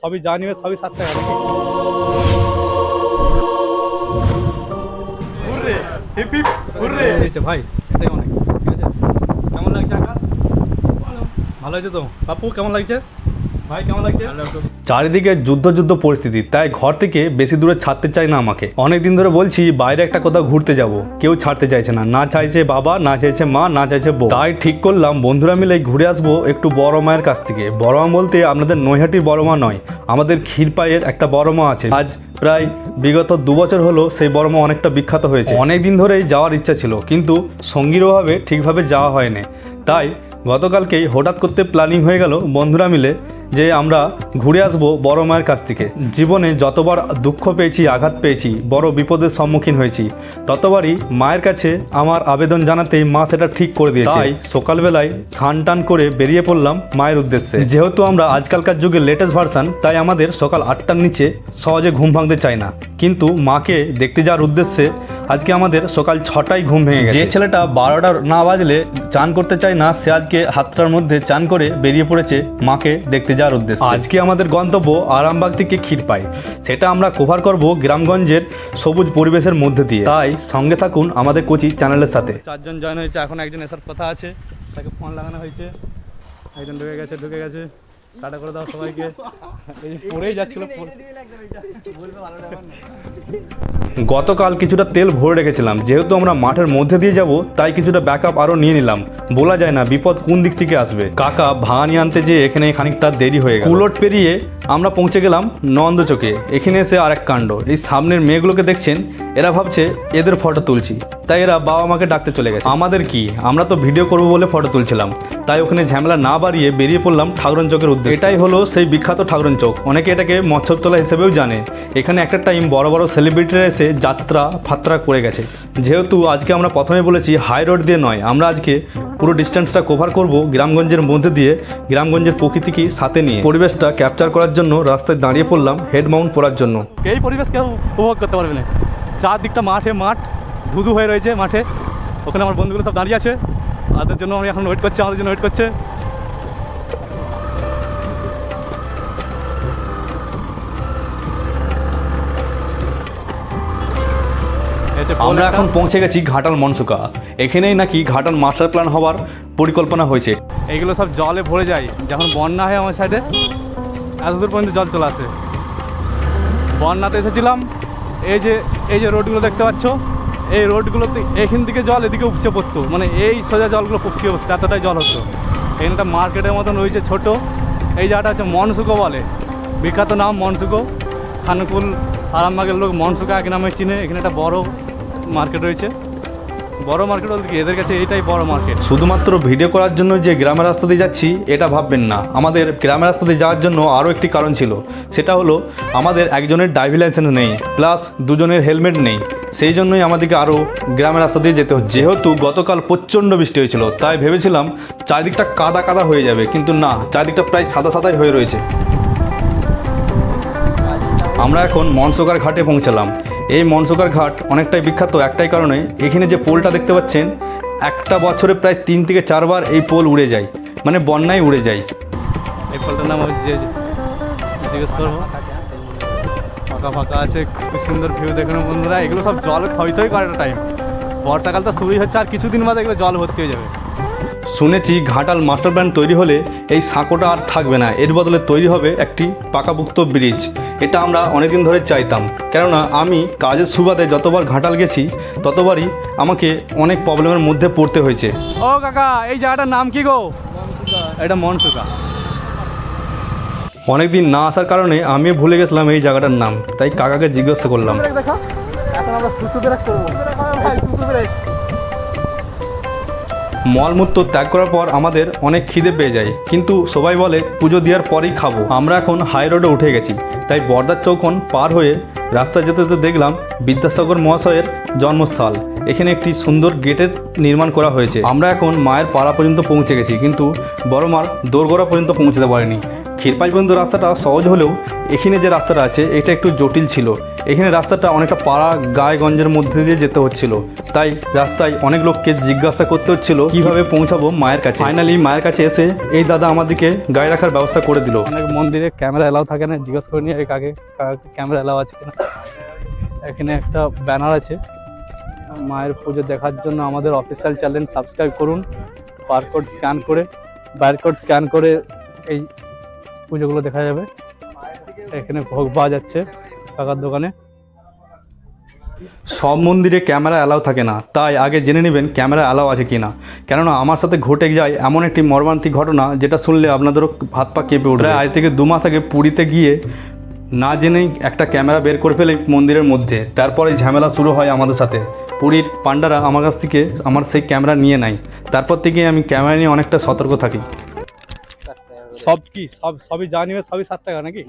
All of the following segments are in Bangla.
সবই যা নিবে সবই সাত টাকা ভাই এটাই অনেক। ঠিক আছে? কেমন লাগছে আকাশ? ভালো। হয়েছে তো? বাপু কেমন লাগছে? ভাই কেমন লাগছে? চারিদিকে যুদ্ধ যুদ্ধ পরিস্থিতি, তাই ঘর থেকে বেশি দূরে ছাড়তে চায় না আমাকে। অনেক দিন ধরে বলছি, বাইরে একটা কোথাও ঘুরতে যাব। কেউ ছাড়তে চাইছে না। না চাইছে বাবা, না চাইছে মা, না চাইছে বউ। তাই ঠিক করলাম, বন্ধুরা মিলে ঘুরে আসব একটু বড় মায়ের কাছ থেকে। বড় মা বলতে আপনাদের নৈহাটির বড় মা নয়, আমাদের ক্ষীরপাইয়ের একটা বড় মা আছে। আজ প্রায় বিগত দু বছর হলো সেই বড় মা অনেকটা বিখ্যাত হয়েছে। অনেক দিন ধরেই যাওয়ার ইচ্ছা ছিল, কিন্তু সঙ্গীর অভাবে ঠিকভাবে যাওয়া হয়নি। তাই গতকালকেই হঠাৎ করতে প্ল্যানিং হয়ে গেল বন্ধুরা মিলে যে আমরা ঘুরে আসব বড় মায়ের কাছ থেকে। জীবনে যতবার দুঃখ পেয়েছি আঘাত পেয়েছি বড় বিপদের সম্মুখীন হয়েছি ততবারই মায়ের কাছে আমার আবেদন জানাতেই মা সেটা ঠিক করে দিয়েছে। তাই? সকালবেলায় স্নান টান করে বেরিয়ে পড়লাম মায়ের উদ্দেশ্যে। যেহেতু আমরা আজকালকার যুগে লেটেস্ট ভার্সান তাই আমাদের সকাল আটটার নিচে সহজে ঘুম ভাঙতে চায় না। কিন্তু মাকে দেখতে যাওয়ার উদ্দেশ্যে আজকে আমাদের সকাল ছটায় ঘুম ভেঙে গেছে। যে ছেলেটা বারোটা না বাজলে চান করতে চায় না সে আজকে হাতটার মধ্যে চান করে বেরিয়ে পড়েছে মাকে দেখতে যাওয়ার উদ্দেশ্যে। আজকে আমাদের গন্তব্য আরামবাগ থেকে ক্ষীরপাই সেটা আমরা কভার করব গ্রামগঞ্জের সবুজ পরিবেশের মধ্যে দিয়ে। তাই সঙ্গে থাকুন আমাদের কোচি চ্যানেলের সাথে। চারজন জয়েন হয়েছে এখন একজন এসার কথা আছে তাকে ফোন লাগানো হয়েছে। একজন ঢুকে গেছে ঢুকে গেছে। টাটা করে দাও সবাইকে। পড়েই যাচ্ছিল গতকাল কিছুটা তেল ভরে রেখেছিলাম। যেহেতু আমরা মাঠের মধ্যে দিয়ে যাব তাই কিছুটা ব্যাকআপ আরও নিয়ে নিলাম। বলা যায় না বিপদ কোন দিক থেকে আসবে। কাকা ভাঙানি আনতে যেয়ে এখানে খানিকটা দেরি হয়ে গেল। কুলট পেরিয়ে আমরা পৌঁছে গেলাম নন্দ নন্দচকে এখানে এসে আরেক কাণ্ড। এই সামনের মেয়েগুলোকে দেখছেন, এরা ভাবছে এদের ফটো তুলছি। তাই এরা বাবা মাকে ডাকতে চলে গেছে। আমাদের কি? আমরা তো ভিডিও করব বলে ফটো তুলছিলাম। তাই ওখানে ঝামেলা না বাড়িয়ে বেরিয়ে পড়লাম ঠাকুরন চকের উদ্দেশ্যে। এটাই হলো সেই বিখ্যাত ঠাকুরন চক। অনেকে এটাকে মৎস্যতলা হিসেবেও জানে। এখানে একটা টাইম বড় বড় সেলিব্রিটিরা এসে যাত্রা, ফাত্রা করে গেছে। যেহেতু আজকে আমরা প্রথমে বলেছি হাই রোড দিয়ে নয়। আমরা আজকে পুরো ডিস্টেন্সটা কভার করব গ্রামগঞ্জের মধ্যে দিয়ে, গ্রামগঞ্জের প্রকৃতিকে সাথে নিয়ে। পরিবেশটা ক্যাপচার করার জন্য রাস্তায় দাঁড়িয়ে পড়লাম হেড মাউন্ট পড়ার জন্য। এই পরিবেশ কেউ উপভোগ করতে পারবে না। চারদিকটা মাঠে মাঠ ধুধু হয়ে রয়েছে মাঠে। ওখানে আমার বন্ধুগুলো সব দাঁড়িয়ে আছে। তাদের জন্য আমি এখন ওয়েট করছি আমাদের জন্য ওয়েট করছে। আমরা এখন পৌঁছে গেছি ঘাটাল মনসুকা। এখানেই নাকি ঘাটাল মাস্টার প্ল্যান হওয়ার পরিকল্পনা হয়েছে। এইগুলো সব জলে ভরে যায় যখন বন্যা হয় আমার সাইডে এত দূর পর্যন্ত জল চলে আসে। বন্যাতে এসেছিলাম। এই যে এই যে রোডগুলো দেখতে পাচ্ছ, এই রোডগুলোতে এখান থেকে জল এদিকে উপচে পড়তো। মানে এই সোজা জলগুলো উপচে পড়তো এতটাই জল হতো। এখানে একটা মার্কেটের মতন রয়েছে, ছোট। এই জায়গাটা হচ্ছে মনসুকো বলে। বিখ্যাত নাম মনসুকো খানকুল আরামবাগের লোক মনসুকা এক নামে চিনে। এখানে একটা বড় মার্কেট রয়েছে। বড় মার্কেট বলতে কি? এদের কাছে এইটাই বড় মার্কেট শুধুমাত্র ভিডিও করার জন্য যে গ্রামের রাস্তা দিয়ে যাচ্ছি, এটা ভাববেন না। আমাদের গ্রামের রাস্তা দিয়ে যাওয়ার জন্য আরও একটি কারণ ছিল। সেটা হলো, আমাদের একজনের ড্রাইভিং লাইসেন্স নেই প্লাস দুজনের হেলমেট নেই। সেই জন্যই আমাদেরকে আরও গ্রামের রাস্তা দিয়ে যেতে হচ্ছে। যেহেতু গতকাল প্রচণ্ড বৃষ্টি হয়েছিল, তাই ভেবেছিলাম চারিদিকটা কাদা কাদা হয়ে যাবে, কিন্তু না, চারিদিকটা প্রায় সাদা সাদাই হয়ে রয়েছে। আমরা এখন মনসোকার ঘাটে পৌঁছালাম। এই মনসোকার ঘাট অনেকটাই বিখ্যাত, একটাই কারণে এখানে যে পোলটা দেখতে পাচ্ছেন, একটা বছরে প্রায় তিন থেকে চারবার এই পোল উড়ে যায় মানে বন্যায় উড়ে যায়। এই পোলটার নাম যে জিজ্ঞেস করব। ফাঁকা ফাঁকা আছে খুব সুন্দর ভিউ দেখুন বন্ধুরা। এগুলো সব জল থই থই করে টাইম বর্ষাকাল তো শুরুই হচ্ছে, আর কিছুদিন বাদে এগুলো জল ভর্তি হয়ে যাবে। শুনেছি ঘাটাল মাস্টার প্ল্যান তৈরি হলে এই সাঁকোটা আর থাকবে না এর বদলে তৈরি হবে একটি পাকাপুক্ত ব্রিজ এটা আমরা অনেকদিন ধরে চাইতাম কেননা আমি কাজের সুবাদে যতবার ঘাটাল গেছি ততবারই আমাকে অনেক প্রবলেমের মধ্যে পড়তে হয়েছে ও কাকা এই জায়গাটার নাম কি গো এটা মনসুকা অনেকদিন না আসার কারণে আমিও ভুলে গেছিলাম এই জায়গাটার নাম তাই কাকাকে জিজ্ঞাসা করলাম এখন আমরা মলমূত্র ত্যাগ করার পর আমাদের অনেক খিদে পেয়ে যায়। কিন্তু সবাই বলে, পুজো দেওয়ার পরেই খাব। আমরা এখন হাই রোডে উঠে গেছি। তাই বর্দার চৌখন পার হয়ে রাস্তায় যেতে যেতে দেখলাম বিদ্যাসাগর মহাশয়ের জন্মস্থল। এখানে একটি সুন্দর গেটের নির্মাণ করা হয়েছে। আমরা এখন মায়ের পাড়া পর্যন্ত পৌঁছে গেছি, কিন্তু বড় মার দোরগোড়া পর্যন্ত পৌঁছতে পারিনি। ক্ষীরপাই পর্যন্ত রাস্তাটা সহজ হলেও এখানে যে রাস্তাটা আছে, এটা একটু জটিল ছিল। এখানে রাস্তাটা অনেকটা পাড়া গায়েগঞ্জের মধ্যে দিয়ে যেতে হচ্ছিল। তাই রাস্তায় অনেক লোককে জিজ্ঞাসা করতে হচ্ছিল, কীভাবে পৌঁছাবো মায়ের কাছে। ফাইনালি মায়ের কাছে এসে এই দাদা আমাদেরকে গায়ে রাখার ব্যবস্থা করে দিল। অনেক মন্দিরে ক্যামেরা এলাও থাকে না, জিজ্ঞাসা করে নিয়ে কাকে ক্যামেরা এলাও আছে কিনা। এখানে একটা ব্যানার আছে। মায়ের পুজো দেখার জন্য আমাদের অফিসিয়াল চ্যানেল সাবস্ক্রাইব করুন। বারকোড স্ক্যান করে বারকোড স্ক্যান করে এই পুজোগুলো দেখা যাবে। এখানে ভোগ পাওয়া যাচ্ছে কাকার দোকানে। সব মন্দিরে ক্যামেরা অ্যালাউ থাকে না তাই আগে জেনে নেবেন ক্যামেরা অ্যালাউ আছে কি না কেননা আমার সাথে ঘটে যায় এমন একটি মর্মান্তিক ঘটনা যেটা শুনলে আপনাদেরও হাত পা কেঁপে উঠবে। আজ থেকে দু মাস আগে পুরীতে গিয়ে না জেনেই একটা ক্যামেরা বের করে ফেলে মন্দিরের মধ্যে। তারপরে ঝামেলা শুরু হয় আমাদের সাথে। পুরীর পান্ডারা আমার কাছ থেকে আমার সেই ক্যামেরা নিয়ে নেয়। তারপর থেকে আমি ক্যামেরা নিয়ে অনেকটা সতর্ক থাকি। সব কি? সব সবই যা নিবে সবই সাত টাকা নাকি?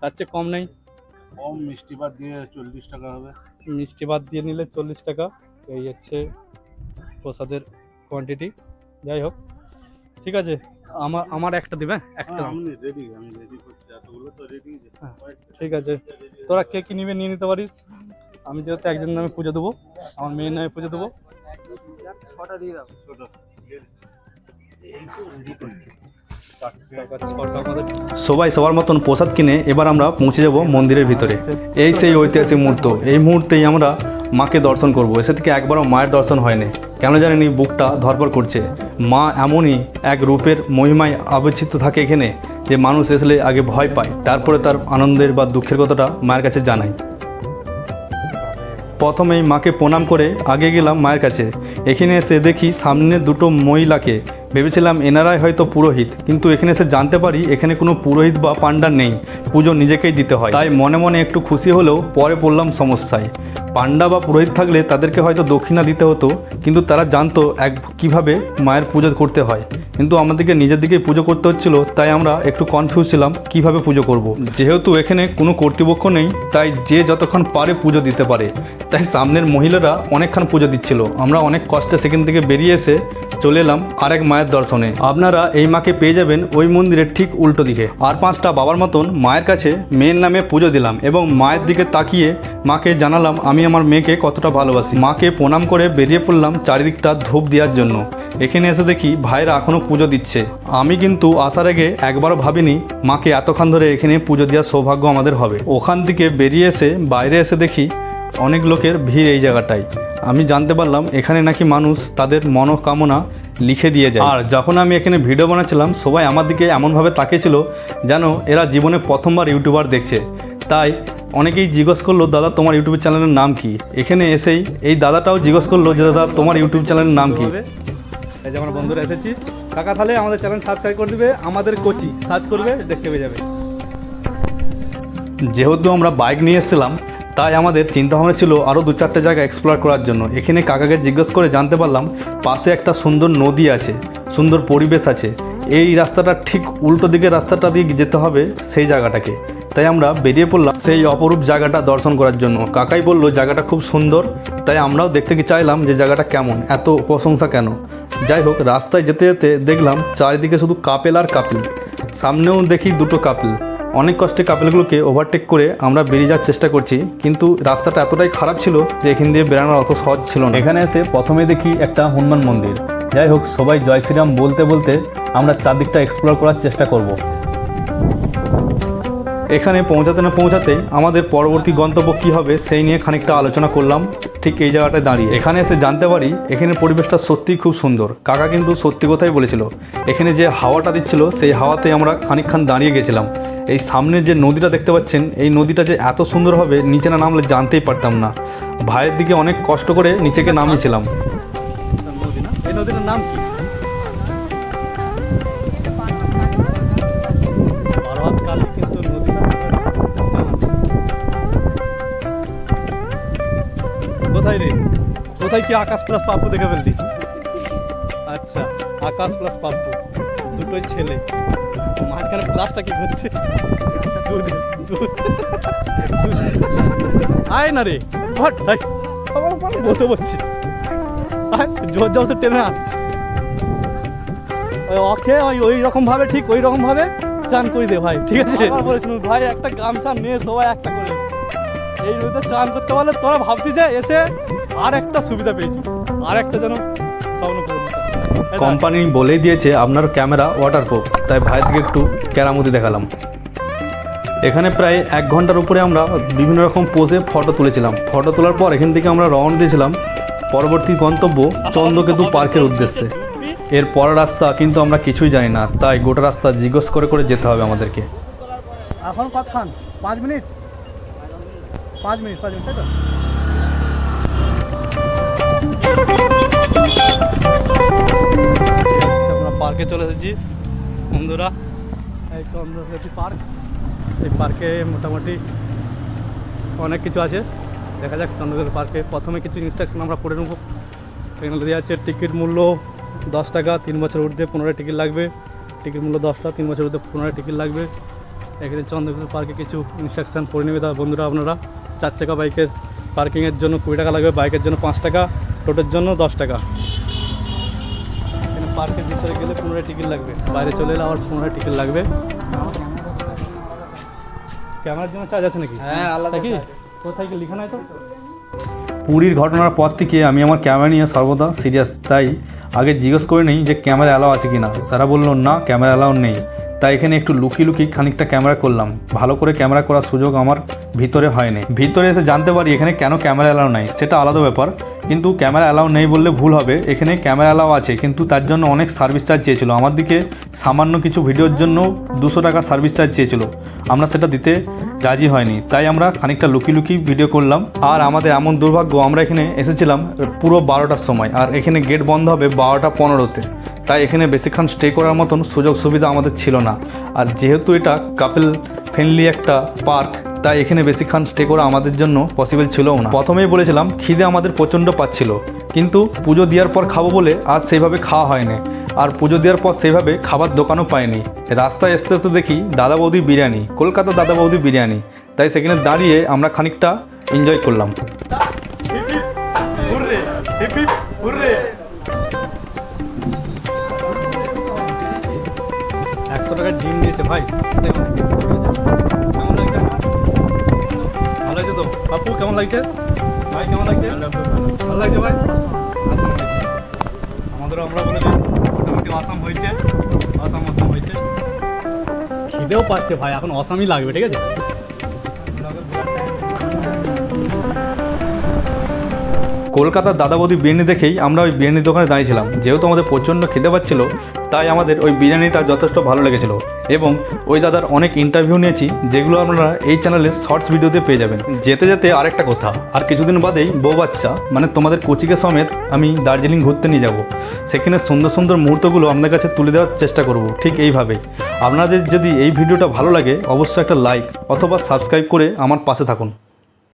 তার চেয়ে কম নেই। কম মিষ্টি বাদ দিয়ে চল্লিশ টাকা হবে। মিষ্টি ভাত দিয়ে নিলে চল্লিশ টাকা। এই হচ্ছে প্রসাদের কোয়ান্টিটি যাই হোক ঠিক আছে। আমার আমার একটা দিবে একটা। হ্যাঁ, আমি রেডি আমি রেডি করছি। এতগুলো তো রেডি হ্যাঁ, ঠিক আছে। তোরা কে কি নিবে নিয়ে নিতে পারিস? আমি যেহেতু একজন নামে পুজো দেবো আমার মেয়ের নামে পুজো দেবো। সবাই সবার মতন প্রসাদ কিনে এবার আমরা পৌঁছে যাব মন্দিরের ভিতরে। এই সেই ঐতিহাসিক মুহূর্ত। এই মুহূর্তেই আমরা মাকে দর্শন করব। এসে থেকে একবারও মায়ের দর্শন হয়নি। কেন জানেনি বুকটা ধরপর করছে? মা এমনই এক রূপের মহিমায় আবিচ্ছিত থাকে এখানে যে মানুষ এসলে আগে ভয় পায়, তারপরে তার আনন্দের বা দুঃখের কথাটা মায়ের কাছে জানায়। প্রথমেই মাকে প্রণাম করে আগে গেলাম মায়ের কাছে। এখানে এসে দেখি সামনে দুটো মহিলাকে ভেবেছিলাম এনারাই হয়তো পুরোহিত, কিন্তু এখানে এসে জানতে পারি এখানে কোনো পুরোহিত বা পান্ডা নেই, পুজো নিজেকেই দিতে হয়। তাই মনে মনে একটু খুশি হলেও পরে পড়লাম সমস্যায়। পান্ডা বা পুরোহিত থাকলে তাদেরকে হয়তো দক্ষিণা দিতে হতো, কিন্তু তারা জানতো এক কীভাবে মায়ের পুজো করতে হয়। কিন্তু আমাদেরকে নিজের দিকেই পুজো করতে হচ্ছিল, তাই আমরা একটু কনফিউজ ছিলাম, কীভাবে পুজো করব। যেহেতু এখানে কোনো কর্তৃপক্ষ নেই, তাই যে যতক্ষণ পারে পুজো দিতে পারে। তাই সামনের মহিলারা অনেকক্ষণ পুজো দিচ্ছিল। আমরা অনেক কষ্টে সেখান থেকে বেরিয়ে এসে চলে এলাম আরেক মায়ের দর্শনে। আপনারা এই মাকে পেয়ে যাবেন ওই মন্দিরের ঠিক উল্টো দিকে। আর পাঁচটা বাবার মতন মায়ের কাছে মেয়ের নামে পুজো দিলাম এবং মায়ের দিকে তাকিয়ে মাকে জানালাম, আমি আমার মেয়েকে কতটা ভালোবাসি। মাকে প্রণাম করে বেরিয়ে পড়লাম চারিদিকটা ধূপ দেওয়ার জন্য। এখানে এসে দেখি ভাইরা এখনও পুজো দিচ্ছে। আমি কিন্তু আসার আগে একবারও ভাবিনি মাকে এতক্ষণ ধরে এখানে পুজো দেওয়ার সৌভাগ্য আমাদের হবে। ওখান থেকে বেরিয়ে এসে বাইরে এসে দেখি অনেক লোকের ভিড় এই জায়গাটায়। আমি জানতে পারলাম এখানে নাকি মানুষ তাদের মনোকামনা লিখে দিয়ে যায়। আর যখন আমি এখানে ভিডিও বানাচ্ছিলাম সবাই আমার দিকে এমনভাবে তাকিয়েছিল যেন এরা জীবনে প্রথমবার ইউটিউবার দেখছে। তাই অনেকেই জিজ্ঞেস করল দাদা তোমার ইউটিউব চ্যানেলের নাম কি? এখানে এসেই এই দাদাটাও জিজ্ঞেস করল যে দাদা তোমার ইউটিউব চ্যানেলের নাম কি? এই যে আমরা বন্ধুরা এসেছি। কাকা তাহলে আমাদের চ্যানেল সাবস্ক্রাইব করে দিবে আমাদের কোচি সার্চ করবে দেখতে পেয়ে যাবে। যেহেতু আমরা বাইক নিয়ে এসেছিলাম তাই আমাদের চিন্তাভাবনা ছিল আরও দু চারটে জায়গা এক্সপ্লোর করার জন্য। এখানে কাকাকে জিজ্ঞেস করে জানতে পারলাম, পাশে একটা সুন্দর নদী আছে, সুন্দর পরিবেশ আছে। এই রাস্তাটা ঠিক উল্টো দিকের রাস্তাটা দিয়ে যেতে হবে সেই জায়গাটাকে। তাই আমরা বেরিয়ে পড়লাম সেই অপরূপ জায়গাটা দর্শন করার জন্য। কাকাই বলল, জায়গাটা খুব সুন্দর। তাই আমরাও দেখতে চাইলাম যে জায়গাটা কেমন, এত প্রশংসা কেন? যাই হোক, রাস্তায় যেতে যেতে দেখলাম চারিদিকে শুধু কাপেল আর কাপিল। সামনেও দেখি দুটো কাপিল। অনেক কষ্টে কাপেলগুলোকে ওভারটেক করে আমরা বেরিয়ে যাওয়ার চেষ্টা করছি কিন্তু রাস্তাটা এতটাই খারাপ ছিল যে এখান দিয়ে বেরানো অত সহজ ছিল না। এখানে এসে প্রথমে দেখি একটা হনুমান মন্দির। যাই হোক সবাই জয় শ্রীরাম বলতে বলতে আমরা চারদিকটা এক্সপ্লোর করার চেষ্টা করব। এখানে পৌঁছাতে না পৌঁছাতে আমাদের পরবর্তী গন্তব্য কী হবে সেই নিয়ে খানিকটা আলোচনা করলাম। ঠিক এই জায়গাটায় দাঁড়িয়ে। এখানে এসে জানতে পারি এখানে পরিবেশটা সত্যিই খুব সুন্দর। কাকা কিন্তু সত্যি কথাই বলেছিল এখানে যে হাওয়াটা দিচ্ছিল সেই হাওয়াতে আমরা খানিকক্ষণ দাঁড়িয়ে গেছিলাম। এই সামনে যে নদীটা দেখতে পাচ্ছেন, এই নদীটা যে এত সুন্দর হবে, নিচে না নামলে জানতেই পারতাম না। ভাইয়ের দিকে অনেক কষ্ট করে নিচেকে নামিয়েছিলাম। কোথায় রে? কোথায় কি আকাশ প্লাস পাপ্পু দেখে ফেললি? আচ্ছা আকাশ প্লাস পাপ্পু। দুটোই ছেলে। মাঝখানে প্লাসটা কি হচ্ছে। আয় না রে আমার উপরে বসে পড়ছি জোর জোর টেনে আন। ওই ওই রকম ভাবে, ঠিক ওই রকম ভাবে চান করে দে ভাই, ঠিক আছে? ভাই, একটা গামছা নিয়ে সবাই একটা করে। এই রোদে চান করতে পারলে তোরা ভাবছিস যে এসে আর একটা সুবিধা পেয়েছিস আর একটা যেন স্বপ্ন কোম্পানি বলেই দিয়েছে আপনার ক্যামেরা ওয়াটারপ্রুফ তাই ভাইকে একটু কেরামতি দেখালাম। এখানে প্রায় এক ঘণ্টার উপরে আমরা বিভিন্ন রকম পোজে ফটো তুলেছিলাম। ফটো তোলার পর এখান থেকে আমরা রওনা দিয়েছিলাম পরবর্তী গন্তব্য চন্দ্রকেতু পার্কের উদ্দেশ্যে। এর পরের রাস্তা কিন্তু আমরা কিছুই জানি না তাই গোটা রাস্তা জিজ্ঞেস করে করে যেতে হবে আমাদেরকে। এখন কতক্ষণ? পাঁচ মিনিট? পাঁচ মিনিট পাঁচ মিনিট তাই তো? পার্কে চলে এসেছি। বন্ধুরা, এই চন্দ্রকেতু পার্ক। এই পার্কে মোটামুটি অনেক কিছু আছে। দেখা যাক চন্দ্রকেতু পার্কে। প্রথমে কিছু ইনস্ট্রাকশন আমরা পড়ে নেব। এখানে দেওয়া আছে টিকিট মূল্য দশ টাকা, তিন বছর ঊর্ধ্বে পনেরো টিকিট লাগবে। টিকিট মূল্য দশ টাকা, তিন বছর ঊর্ধ্বে পনেরো টিকিট লাগবে। এখানে চন্দ্রপুর পার্কে কিছু ইনস্ট্রাকশন পড়ে নেবে তার বন্ধুরা, আপনারা। চার চাকা বাইকের পার্কিংয়ের জন্য কুড়ি টাকা লাগবে, বাইকের জন্য পাঁচ টাকা টোটোর জন্য দশ টাকা। এখানে পার্কের ভিতরে পনেরো টিকিট লাগবে। বাইরে চলে এলে আমার পনেরো টিকিট লাগবে। ক্যামেরার জন্য চার্জ আছে নাকি? হ্যাঁ আলাদা কি? কোথায় কি লেখা নাই তো? পুরীর ঘটনার পর থেকে আমি আমার ক্যামেরা নিয়ে সর্বদা সিরিয়াস তাই আগে জিজ্ঞেস করে নিই যে ক্যামেরা অ্যালাও আছে কি না তারা বলল না ক্যামেরা অ্যালাও নেই। তাই এখানে একটু লুকিয়ে লুকিয়ে খানিকটা ক্যামেরা করলাম। ভালো করে ক্যামেরা করার সুযোগ আমার ভিতরে হয়নি। ভিতরে এসে জানতে পারি এখানে কেন ক্যামেরা অ্যালাউ নাই, সেটা আলাদা ব্যাপার। কিন্তু ক্যামেরা অ্যালাউ নেই বললে ভুল হবে। এখানে ক্যামেরা অ্যালাউ আছে, কিন্তু তার জন্য অনেক সার্ভিস চার্জ চেয়েছিল। আমার দিকে সামান্য কিছু ভিডিওর জন্য দুশো টাকা সার্ভিস চার্জ চেয়েছিল। আমরা সেটা দিতে রাজি হয়নি। তাই আমরা খানিকটা লুকিয়ে লুকিয়ে ভিডিও করলাম। আর আমাদের এমন দুর্ভাগ্য, আমরা এখানে এসেছিলাম পুরো বারোটার সময়। আর এখানে গেট বন্ধ হবে বারোটা পনেরোতে। তাই এখানে বেশিক্ষণ স্টে করার মতন সুযোগ সুবিধা আমাদের ছিল না। আর যেহেতু এটা কাপেল ফ্রেন্ডলি একটা পার্ক তাই এখানে বেশিক্ষণ স্টে করা আমাদের জন্য পসিবল ছিলও না। প্রথমেই বলেছিলাম, খিদে আমাদের প্রচণ্ড পাচ্ছিল। কিন্তু পুজো দেওয়ার পর খাব বলে আর সেইভাবে খাওয়া হয়নি। আর পুজো দেওয়ার পর সেইভাবে খাবার দোকানও পাইনি। রাস্তায় আসতে আসতে দেখি দাদা বৌদি বিরিয়ানি, কলকাতা দাদা বৌদি বিরিয়ানি। তাই সেখানে দাঁড়িয়ে আমরা খানিকটা এনজয় করলাম। দিয়েছে ভাই। কেমন লাগছে? ভালো লাগছে তো? বাপু কেমন লাগছে? ভাই কেমন লাগছে? ভালো লাগছে ভাই? আমাদের আমরা বলে মোটামুটি আসাম হয়েছে। আসাম আসাম হয়েছে। খিদেও পাচ্ছে ভাই এখন অসামই লাগবে ঠিক আছে? কলকাতার দাদা বৌদি বিরিয়ানি দেখেই আমরা ওই বিরিয়ানির দোকানে দাঁড়িয়েছিলাম। যেহেতু আমাদের প্রচণ্ড খিদে পাচ্ছিল, তাই আমাদের ওই বিরিয়ানিটা যথেষ্ট ভালো লেগেছিল। এবং ওই দাদার অনেক ইন্টারভিউ নিয়েছি, যেগুলো আপনারা এই চ্যানেলে শর্টস ভিডিওতে পেয়ে যাবেন। যেতে যেতে আরেকটা কথা, আর কিছুদিন বাদেই বউ বাচ্চা মানে তোমাদের কোচিকে সমেত আমি দার্জিলিং ঘুরতে নিয়ে যাব। সেখানে সুন্দর সুন্দর মুহূর্তগুলো আপনাদের কাছে তুলে দেওয়ার চেষ্টা করব, ঠিক এইভাবেই আপনাদের যদি এই ভিডিওটা ভালো লাগে, অবশ্যই একটা লাইক অথবা সাবস্ক্রাইব করে আমার পাশে থাকুন।